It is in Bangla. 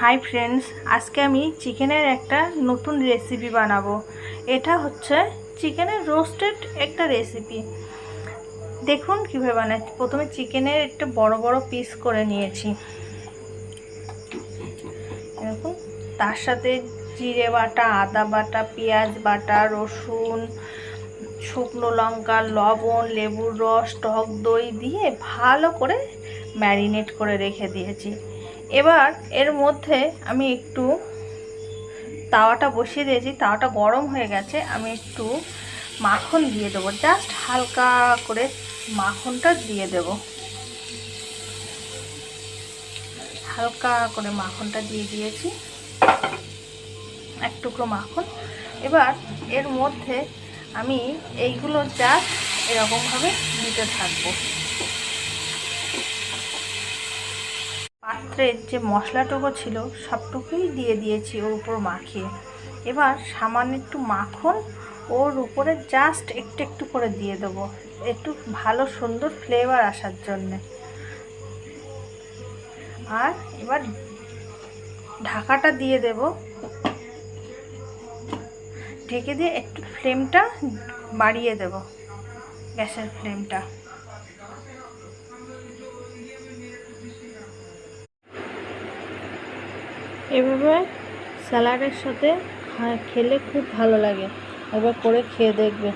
হাই ফ্রেন্ডস, আজকে আমি চিকেনের একটা নতুন রেসিপি বানাবো। এটা হচ্ছে চিকেনের রোস্টেড একটা রেসিপি দেখুন কীভাবে বানাচ্ছি। প্রথমে চিকেনের একটা বড় বড় পিস করে নিয়েছি। দেখুন, তার সাথে জিরে বাটা, আদা বাটা, পেঁয়াজ বাটা, রসুন, শুকনো লঙ্কা, লবণ, লেবুর রস, টক দই দিয়ে ভালো করে ম্যারিনেট করে রেখে দিয়েছি। এবার এর মধ্যে আমি একটু তাওয়াটা বসিয়ে দিয়েছি। তাওয়াটা গরম হয়ে গেছে। আমি একটু মাখন দিয়ে দেবো। জাস্ট হালকা করে মাখনটা দিয়ে দেব। হালকা করে মাখনটা দিয়ে দিয়েছি। এক টুকরো মাখন। এবার এর মধ্যে আমি এইগুলো জাস্ট এরকমভাবে দিতে থাকব। পাত্রের যে মশলাটুকু ছিল, সবটুকুই দিয়ে দিয়েছি ওর উপর মাখিয়ে। এবার সামান্য একটু মাখন ওর উপরে জাস্ট একটু একটু করে দিয়ে দেবো, একটু ভালো সুন্দর ফ্লেভার আসার জন্যে। আর এবার ঢাকাটা দিয়ে দেব। ঢেকে দিয়ে একটু ফ্লেমটা বাড়িয়ে দেব, গ্যাসের ফ্লেমটা এভাবে স্যালাডের সাথে খেলে খুব ভালো লাগে। একবার করে খেয়ে দেখবে।